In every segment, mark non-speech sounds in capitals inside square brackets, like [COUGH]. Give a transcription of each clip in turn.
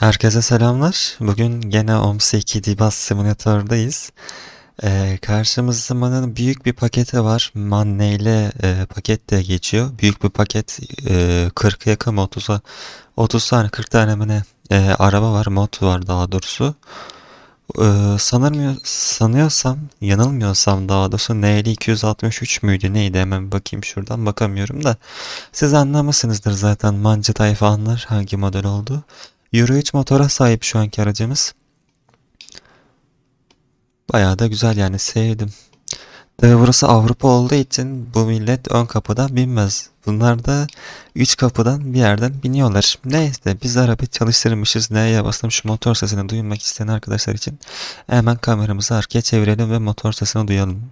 Herkese selamlar. Bugün gene OMS2 Dibas Simulator'dayız. Ee, karşımızda büyük bir paketi var. Man neyle e, paket de geçiyor. Büyük bir paket e, 40 yakın 30'a 30 tane 40 tane mi ne e, araba var. Mod var daha doğrusu. Ee, sanırmıyor, sanıyorsam, yanılmıyorsam daha doğrusu Neyli 263 müydü neydi hemen bakayım şuradan bakamıyorum da siz anlamışsınızdır zaten mancı tayfa anlar hangi model oldu. Euro 3 motora sahip şu anki aracımız. Bayağı da güzel yani sevdim. Tabi burası Avrupa olduğu için bu millet ön kapıdan binmez. Bunlar da üç kapıdan bir yerden biniyorlar. Neyse biz araba çalıştırmışız. Neye basalım şu motor sesini duymak isteyen arkadaşlar için hemen kameramızı arkaya çevirelim ve motor sesini duyalım.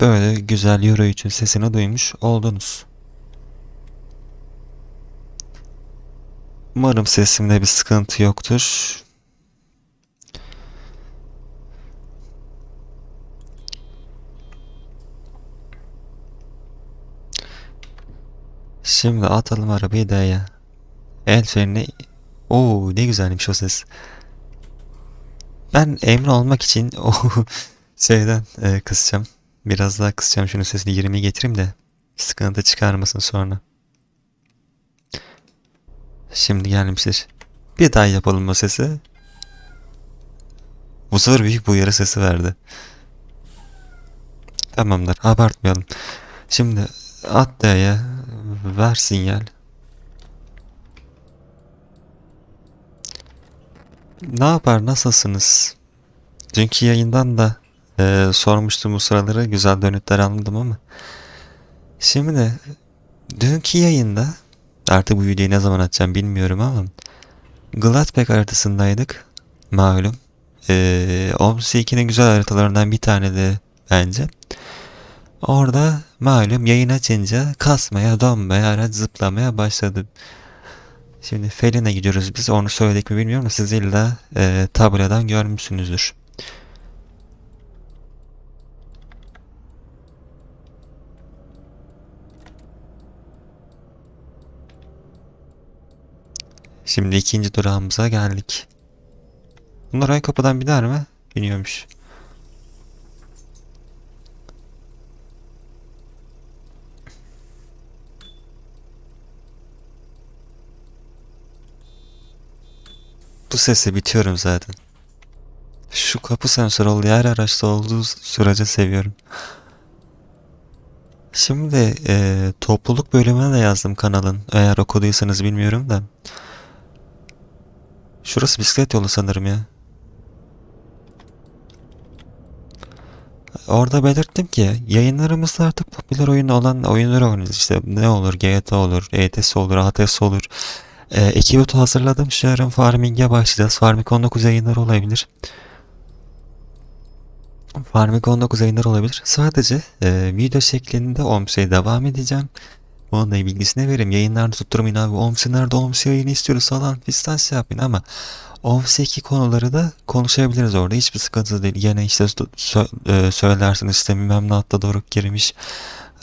Böyle güzel Euro 3'ün sesini duymuş oldunuz. Umarım sesimde bir sıkıntı yoktur. Şimdi atalım arabayı D'ye. El freni... Oo ne güzelmiş o ses. Ben emin olmak için [LAUGHS] o şeyden e, kısacağım. Biraz daha kısacağım şunu sesini 20'ye getireyim de sıkıntı çıkarmasın sonra. Şimdi gelmiştir. Bir daha yapalım o sesi. Bu sefer büyük bir uyarı sesi verdi. Tamamdır abartmayalım. Şimdi at D'ye ver sinyal. Ne yapar nasılsınız? Dünkü yayından da e, sormuştum bu sıraları güzel dönütler aldım ama. Şimdi de dünkü yayında artık bu videoyu ne zaman atacağım bilmiyorum ama Gladbeck haritasındaydık malum. E, OMS 2'nin güzel haritalarından bir tane de bence. Orada malum yayın açınca kasmaya, donmaya, araç zıplamaya başladı. Şimdi Felin'e gidiyoruz biz. Onu söyledik mi bilmiyorum ama siz illa e, tabeladan görmüşsünüzdür. Şimdi ikinci durağımıza geldik. Bunlar ön kapıdan biner mi? Biniyormuş. Bu sese bitiyorum zaten. Şu kapı sensörü olduğu her araçta olduğu sürece seviyorum. Şimdi e, topluluk bölümüne de yazdım kanalın. Eğer okuduysanız bilmiyorum da. Şurası bisiklet yolu sanırım ya. Orada belirttim ki yayınlarımızda artık popüler oyun olan oyunları oynuyoruz. İşte ne olur GTA olur, ETS olur, ATS olur. E, ekibi hazırladım. Şu yarın Farming'e başlayacağız. Farming 19 yayınları olabilir. Farming 19 yayınları olabilir. Sadece e, video şeklinde OMS'ye devam edeceğim. Bunun da bilgisini vereyim. Yayınlarda tutturmayın abi. OMS nerede OMS yayını istiyoruz falan fistan şey yapın ama OMS 2 konuları da konuşabiliriz orada. Hiçbir sıkıntı değil. Yine işte sö e, söylersiniz işte bilmem ne hatta doruk girmiş.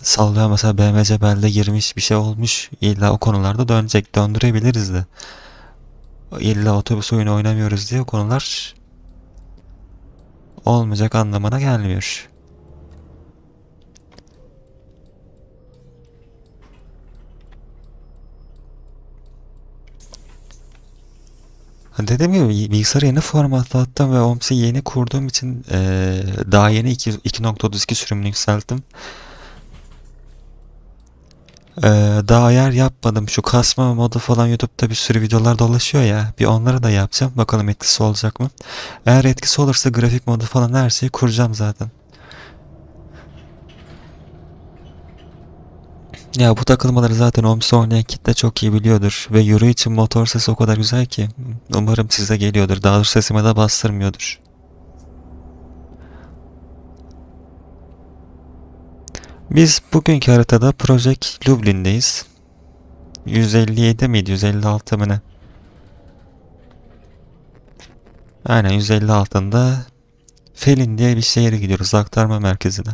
Sallıyor mesela BMC belde girmiş bir şey olmuş. İlla o konularda dönecek. Döndürebiliriz de. İlla otobüs oyunu oynamıyoruz diye konular olmayacak anlamına gelmiyor. Dediğim gibi bilgisayarı yeni formatlattım ve OMS'i yeni kurduğum için eee, daha yeni 2.32 sürümünü yükselttim. Eee, daha ayar yapmadım. Şu kasma modu falan YouTube'da bir sürü videolar dolaşıyor ya. Bir onları da yapacağım. Bakalım etkisi olacak mı? Eğer etkisi olursa grafik modu falan her şeyi kuracağım zaten. Ya bu takılmaları zaten OMS oynayan kitle çok iyi biliyordur. Ve Euro için motor sesi o kadar güzel ki. Umarım size geliyordur. Daha doğrusu sesime de bastırmıyordur. Biz bugünkü haritada Project Lublin'deyiz. 157 miydi? 156 mı ne? Aynen 156'ında Felin diye bir şehre gidiyoruz aktarma merkezine.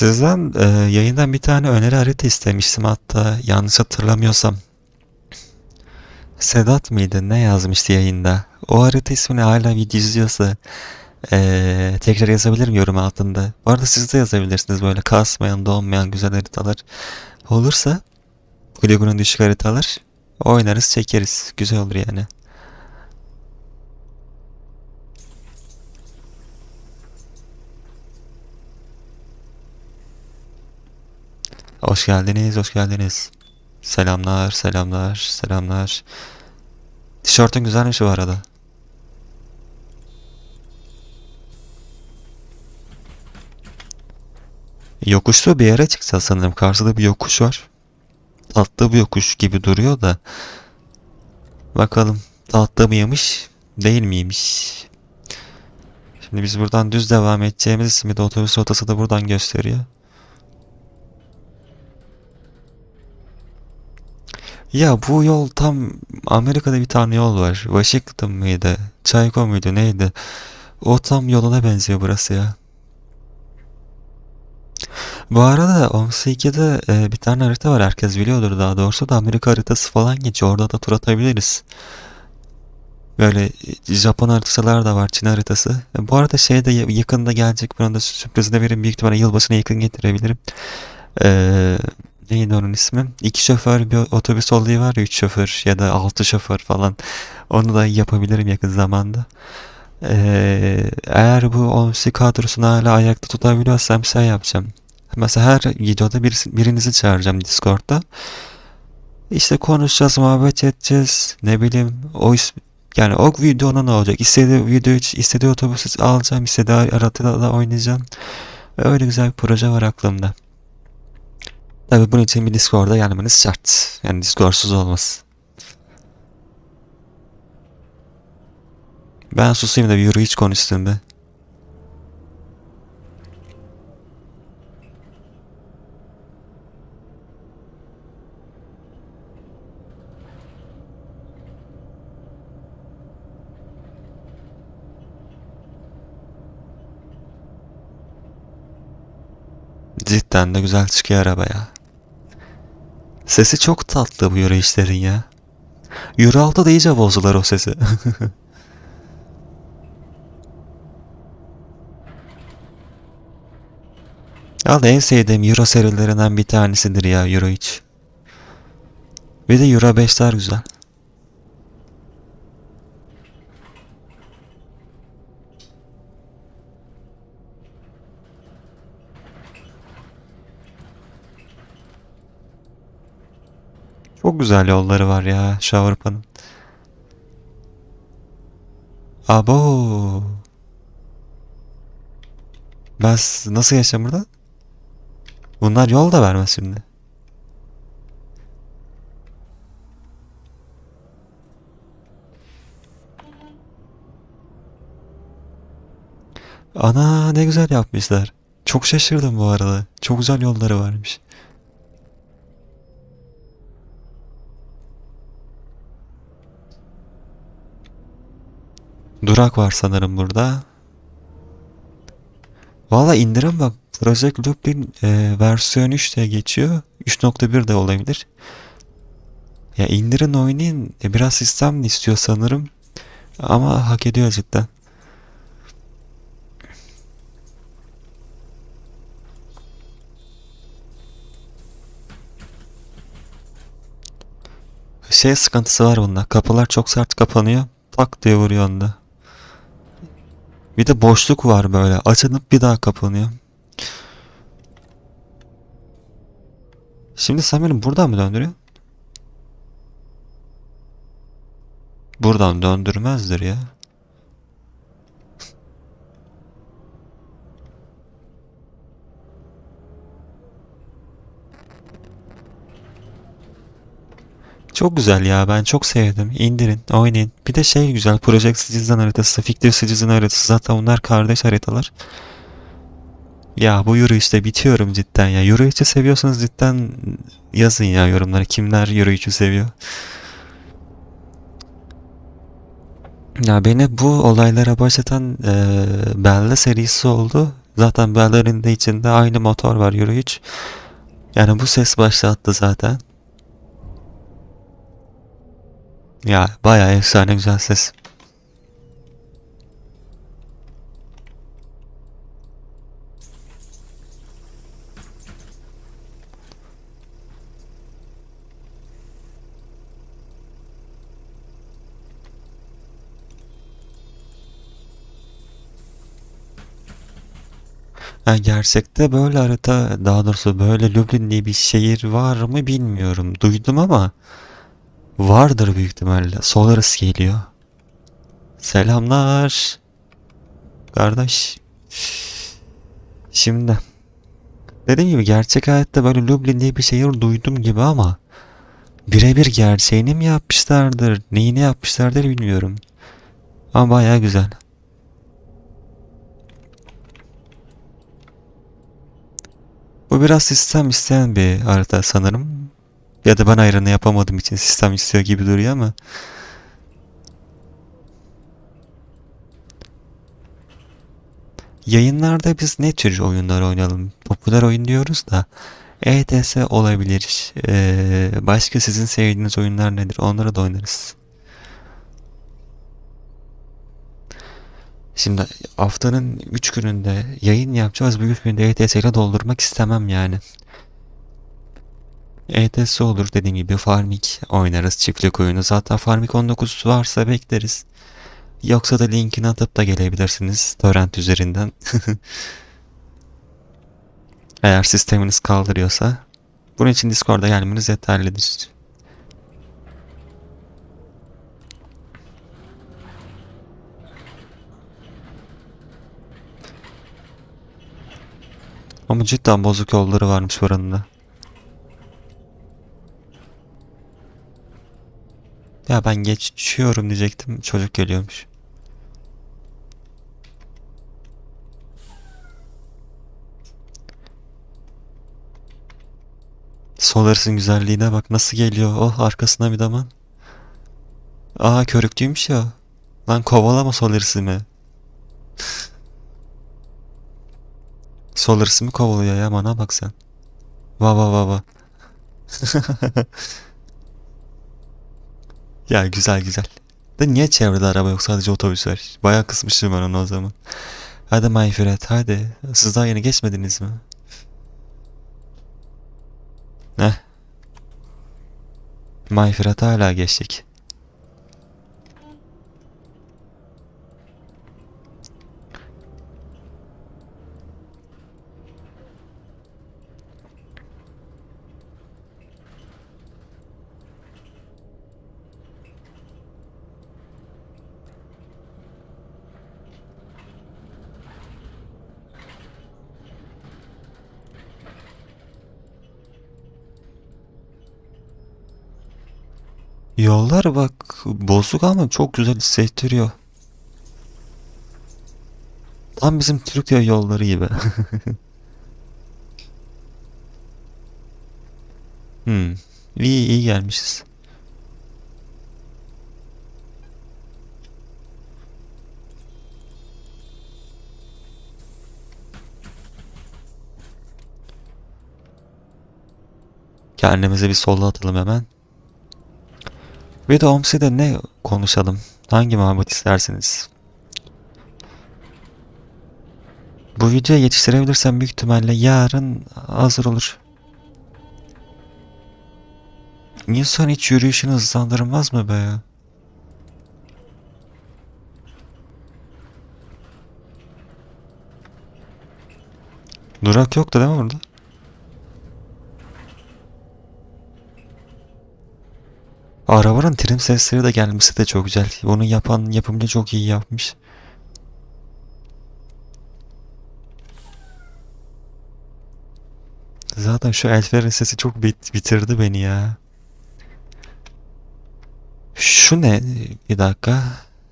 Sizden e, yayından bir tane öneri harita istemiştim hatta yanlış hatırlamıyorsam. Sedat mıydı ne yazmıştı yayında? O harita ismini hala video izliyorsa e, tekrar yazabilirim yorum altında. Bu arada siz de yazabilirsiniz böyle kasmayan donmayan güzel haritalar olursa Polygon'un düşük haritalar oynarız çekeriz güzel olur yani. Hoş geldiniz, hoş geldiniz. Selamlar, selamlar, selamlar. Tişörtün güzelmiş bu arada. Yokuşlu bir yere çıkacağız sanırım. Karşıda bir yokuş var. Tatlı bir yokuş gibi duruyor da. Bakalım tatlı mıymış, değil miymiş? Şimdi biz buradan düz devam edeceğimiz için de otobüs rotası da buradan gösteriyor. Ya bu yol tam Amerika'da bir tane yol var. Washington mıydı? Çayko muydu? Neydi? O tam yoluna benziyor burası ya. Bu arada OMS2'de e, bir tane harita var. Herkes biliyordur daha doğrusu da Amerika haritası falan geçiyor. Orada da tur atabiliriz. Böyle e, Japon haritalar da var. Çin haritası. E, bu arada şey de ya- yakında gelecek. Buna da sürprizini vereyim. Büyük ihtimalle yılbaşına yakın getirebilirim. Eee neydi onun ismi? İki şoför bir otobüs olayı var ya. Üç şoför ya da altı şoför falan. Onu da yapabilirim yakın zamanda. Eee, eğer bu OMS kadrosunu hala ayakta tutabiliyorsam şey yapacağım. Mesela her videoda birisi, birinizi çağıracağım Discord'da. İşte konuşacağız, muhabbet edeceğiz. Ne bileyim o is- yani o videonun ne olacak? İstediği video istediği otobüsü alacağım, istediği aratıda da oynayacağım. Öyle güzel bir proje var aklımda. Tabii bunun için bir Discord'a gelmeniz şart. Yani Discord'suz olmaz. Ben susayım da bir yürü hiç konuşsun be. Cidden de güzel çıkıyor araba ya. Sesi çok tatlı bu yürüyüşlerin ya. Euro 6'da iyice bozdular o sesi. [LAUGHS] Al en sevdiğim Euro serilerinden bir tanesidir ya Euro 3. Bir de Euro 5'ler güzel. Çok güzel yolları var ya şu Avrupa'nın. Abo. Ben nasıl yaşam burada? Bunlar yol da vermez şimdi. Ana ne güzel yapmışlar. Çok şaşırdım bu arada. Çok güzel yolları varmış. Durak var sanırım burada. Valla indirim bak. Project Loop'in e, versiyon 3 diye geçiyor. 3.1 de olabilir. Ya indirin oynayın. E, biraz sistem istiyor sanırım. Ama hak ediyor cidden. Şey sıkıntısı var bunda. Kapılar çok sert kapanıyor. Tak diye vuruyor onda. Bir de boşluk var böyle. Açılıp bir daha kapanıyor. Şimdi sen beni buradan mı döndürüyor? Buradan döndürmezdir ya. Çok güzel ya ben çok sevdim. İndirin, oynayın. Bir de şey güzel Project Citizen haritası, Fictive Citizen haritası zaten bunlar kardeş haritalar. Ya bu yürüyüşte bitiyorum cidden ya. Yürüyüşü seviyorsanız cidden yazın ya yorumlara kimler yürüyüşü seviyor. Ya beni bu olaylara başlatan eee Bella serisi oldu. Zaten Bella'nın da içinde aynı motor var yürüyüş. Yani bu ses başlattı zaten. Ya bayağı efsane güzel ses. Gerçekte böyle harita, daha doğrusu böyle Lublin diye bir şehir var mı bilmiyorum. Duydum ama vardır büyük ihtimalle. Solaris geliyor. Selamlar. Kardeş. Şimdi dediğim gibi gerçek hayatta böyle Lublin diye bir şehir duydum gibi ama birebir gerçeğini mi yapmışlardır, neyini yapmışlardır bilmiyorum. Ama bayağı güzel. Bu biraz sistem isteyen bir harita sanırım. Ya da ben ayrını yapamadığım için sistem istiyor gibi duruyor ama. Yayınlarda biz ne tür oyunlar oynayalım? Popüler oyun diyoruz da. ETS olabilir. Ee, başka sizin sevdiğiniz oyunlar nedir? Onları da oynarız. Şimdi haftanın 3 gününde yayın yapacağız. Bu 3 günde ETS ile doldurmak istemem yani. ETS olur dediğim gibi Farmik oynarız çiftlik oyunu. Zaten Farmik 19 varsa bekleriz. Yoksa da linkini atıp da gelebilirsiniz torrent üzerinden. [LAUGHS] Eğer sisteminiz kaldırıyorsa. Bunun için Discord'a gelmeniz yeterlidir. Ama cidden bozuk yolları varmış buranın Ya ben geçiyorum diyecektim. Çocuk geliyormuş. Solaris'in güzelliğine bak nasıl geliyor. Oh arkasına bir daman. Aa körüklüymüş ya. Lan kovalama Solaris'i mi? Solaris'i mi kovalıyor ya bana bak sen. Va va va va. [LAUGHS] Ya güzel güzel. Da niye çevrede araba yok sadece otobüs var. Bayağı kısmışım ben onu o zaman. Hadi Mayfret hadi. Siz daha yeni geçmediniz mi? Heh. Mayfret hala geçtik. Yollar bak bozuk ama çok güzel hissettiriyor. Tam bizim Türkiye yolları gibi. [LAUGHS] Hmm. İyi iyi gelmişiz. Kendimize bir solla atalım hemen. Bir de Omsi'de ne konuşalım? Hangi muhabbet istersiniz? Bu videoyu yetiştirebilirsem büyük ihtimalle yarın hazır olur. İnsan hiç yürüyüşünü hızlandırmaz mı be? Durak yoktu değil mi orada? Arabanın trim sesleri de gelmesi de çok güzel. Onu yapan yapımcı çok iyi yapmış. Zaten şu Elfer'in sesi çok bit bitirdi beni ya. Şu ne? Bir dakika.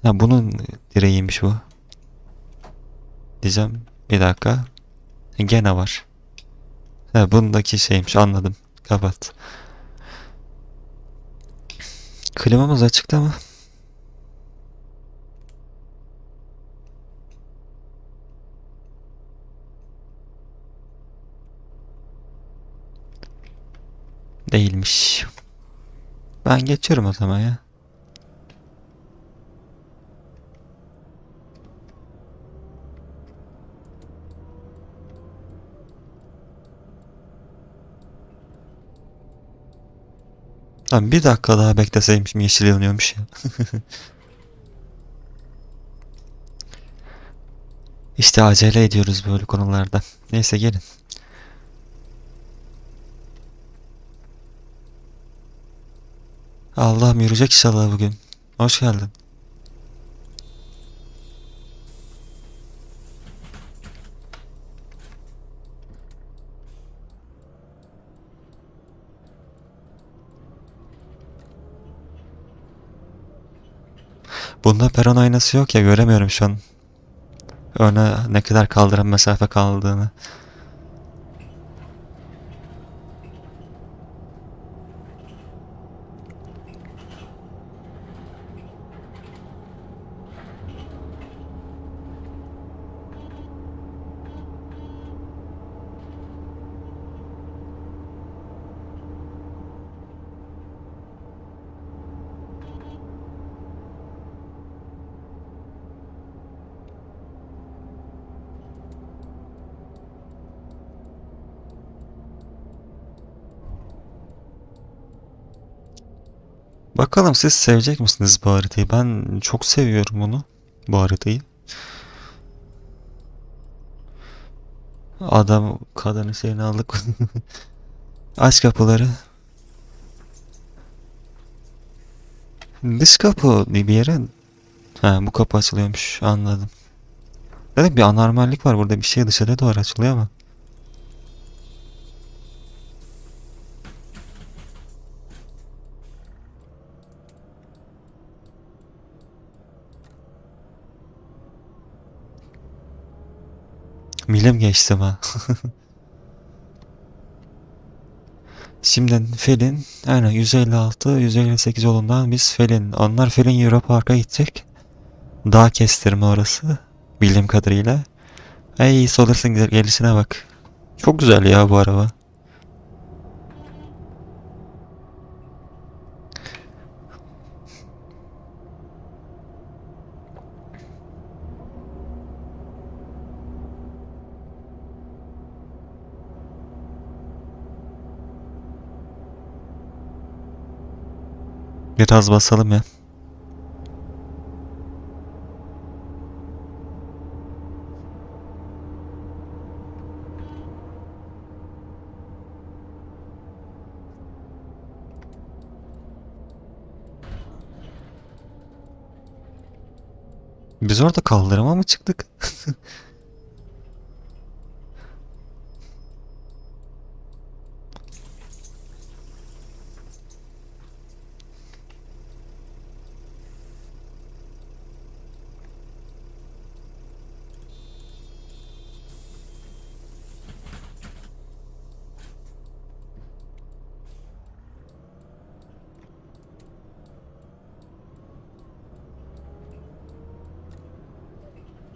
Ha bunun direğiymiş bu. Diyeceğim. Bir dakika. Gene var. Ha bundaki şeymiş anladım. Kapat. Klimamız açıkta mı? Değilmiş. Ben geçiyorum o zaman ya. Lan bir dakika daha bekleseymişim yeşil yanıyormuş ya. [LAUGHS] İşte acele ediyoruz böyle konularda. Neyse gelin. Allah'ım yürüyecek inşallah bugün. Hoş geldin. Bunda peron aynası yok ya göremiyorum şu an. Öne ne kadar kaldıran mesafe kaldığını. Bakalım siz sevecek misiniz bu haritayı? Ben çok seviyorum bunu. Bu haritayı. Adam kadının şeyini aldık. [LAUGHS] Aç kapıları. Dış kapı bir yere. Ha bu kapı açılıyormuş. Anladım. Dedim bir anormallik var burada. Bir şey dışarıya doğru açılıyor ama. Milim geçtim ha. Şimdi Felin aynen 156 158 yolundan biz Felin onlar Felin Euro Park'a gidecek. Dağ kestirme orası bildiğim kadarıyla. Ey Solar'sın gelişine bak. Çok güzel ya bu araba. Biraz basalım ya. Biz orada kaldırıma mı çıktık? [LAUGHS]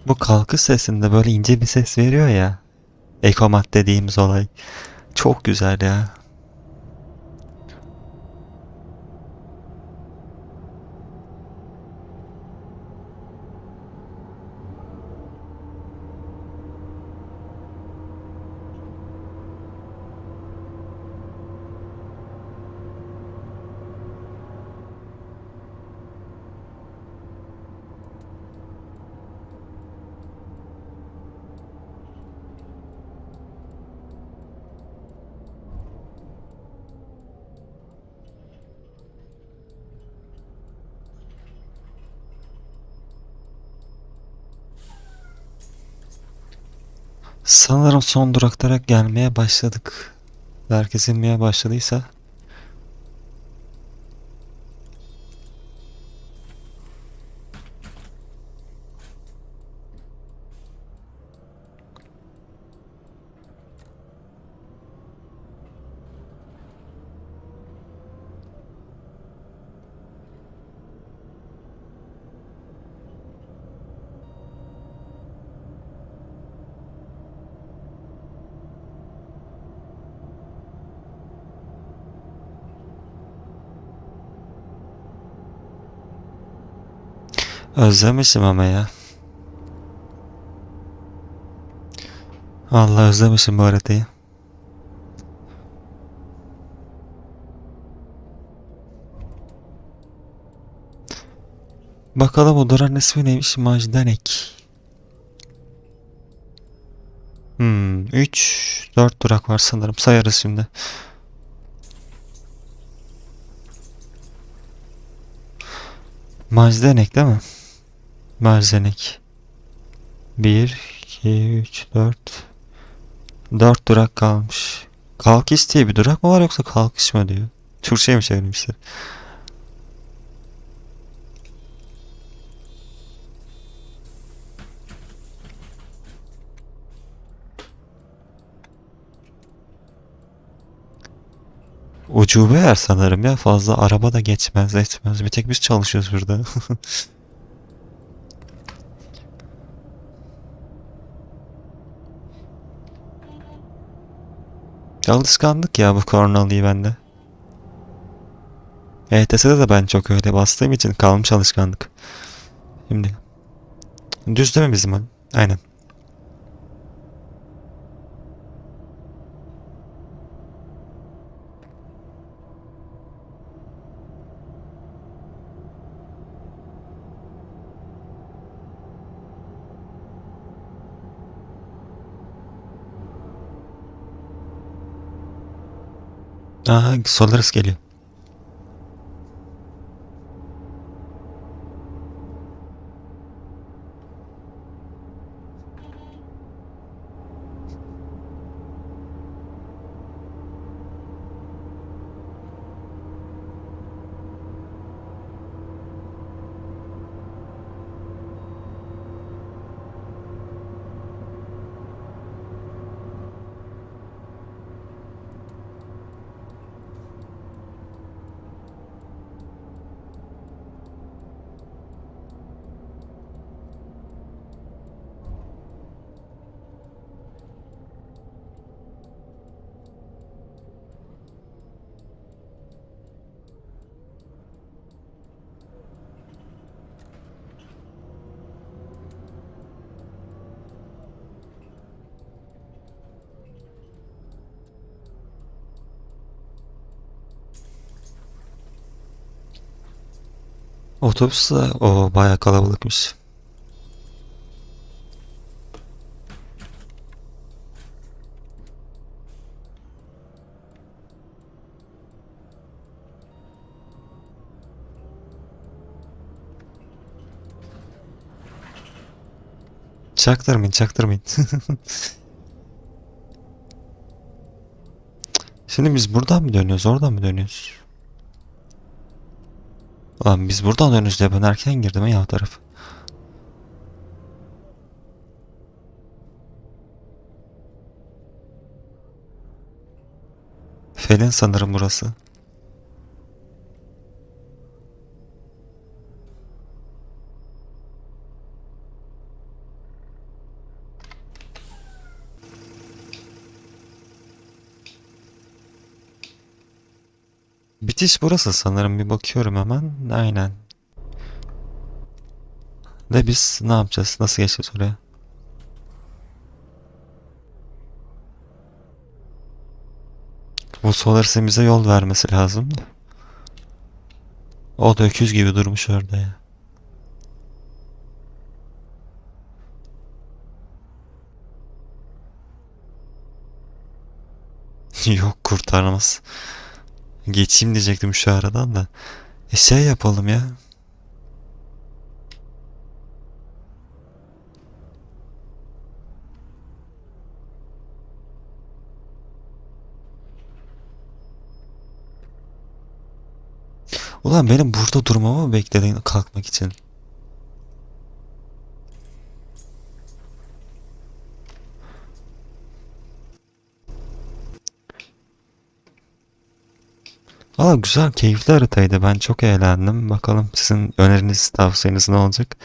Bu kalkış sesinde böyle ince bir ses veriyor ya. Ekomat dediğimiz olay. Çok güzel ya. Sanırım son duraklara gelmeye başladık. Herkes inmeye başladıysa. Özlemişim ama ya. Vallahi özlemişim bu haritayı. Bakalım o duran ismi neymiş? Majdanek. Hmm, 3 4 durak var sanırım. Sayarız şimdi. Majdanek değil mi? Majdanek. 1 2 3 4 4 durak kalmış. Kalkış diye bir durak mı var yoksa kalkış mı diyor? Türkçe'ye mi çevirmişler? Ucube yer sanırım ya. Fazla araba da geçmez etmez. Bir tek biz çalışıyoruz burada. [LAUGHS] Alışkanlık ya bu kornalıyı bende. ETS'de de ben çok öyle bastığım için kalmış alışkanlık. Şimdi. Düz değil mi bizim? Aynen. Aha Solaris geliyor. Otobüs de o bayağı kalabalıkmış. Çaktırmayın, çaktırmayın. [LAUGHS] Şimdi biz buradan mı dönüyoruz, oradan mı dönüyoruz? Lan biz buradan diye ben erken girdim ya o taraf. Felin sanırım burası. Bitiş burası sanırım bir bakıyorum hemen. Aynen. De biz ne yapacağız? Nasıl geçeceğiz oraya? Bu Solaris'in bize yol vermesi lazım. O da öküz gibi durmuş orada ya. [LAUGHS] Yok kurtarmaz. Geçeyim diyecektim şu aradan da. E şey yapalım ya. Ulan benim burada durmamı mı bekledin kalkmak için? Valla güzel, keyifli haritaydı. Ben çok eğlendim. Bakalım sizin öneriniz, tavsiyeniz ne olacak?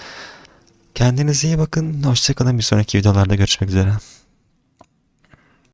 Kendinize iyi bakın. Hoşçakalın. Bir sonraki videolarda görüşmek üzere.